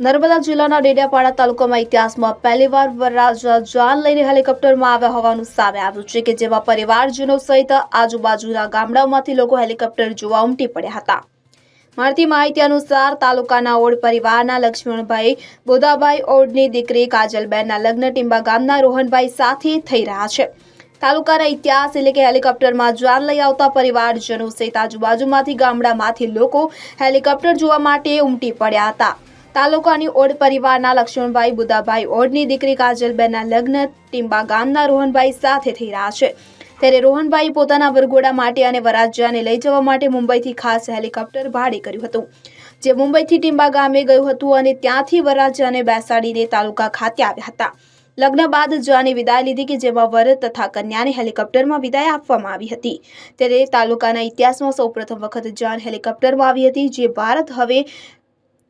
નર્મદા જિલ્લાના ડેડિયાપાડા તાલુકામાં ઇતિહાસમાં પહેલીવાર વરરાજા જાન લઈને હેલિકોપ્ટરમાં આવ્યા હોવાનું સામે આવ્યું છે કે જેમાં પરિવારજનો સહિત આજુબાજુના ગામડાઓમાંથી લોકો હેલિકોપ્ટર જોવા ઉમટી પડ્યા હતા. મળતી માહિતી અનુસાર તાલુકાના ઓડ પરિવારના લક્ષ્મણભાઈ બોદાભાઈ ઓડની દીકરી, કાજલબેનના લગ્ન ટીંબા ગામના રોહનભાઈ સાથે થઈ રહ્યા છે. તાલુકાના ઇતિહાસ એટલે કે હેલિકોપ્ટરમાં જાન લઈ આવતા પરિવારજનો સહિત આજુબાજુમાંથી ગામડામાંથી લોકો હેલિકોપ્ટર જોવા માટે ઉમટી પડ્યા હતા. તાલુકાની ઓડ પરિવારના લક્ષ્મણભાઈ બુદાભાઈ ઓડની દીકરી કાજલબેનના લગ્ન ટીંબા ગામના રોહનભાઈ સાથે થઈ રહ્યા છે. ત્યારે રોહનભાઈ પોતાના વરઘોડા માટે અને વરાજ્યાને લઈ જવા માટે મુંબઈથી ખાસ હેલિકોપ્ટર ભાડે કર્યું હતું. જે મુંબઈથી ટીંબા ગામે ગયું હતું અને ત્યાંથી વરરાજાને બેસાડીને તાલુકા ખાતે આવ્યા હતા. લગ્ન બાદ જાની વિદાય લીધી કે જેમાં વર તથા કન્યાને હેલિકોપ્ટરમાં વિદાય આપવામાં આવી હતી. ત્યારે તાલુકાના ઇતિહાસમાં સૌપ્રથમ વખત જાન હેલિકોપ્ટરમાં આવી હતી, જે ભારત હવે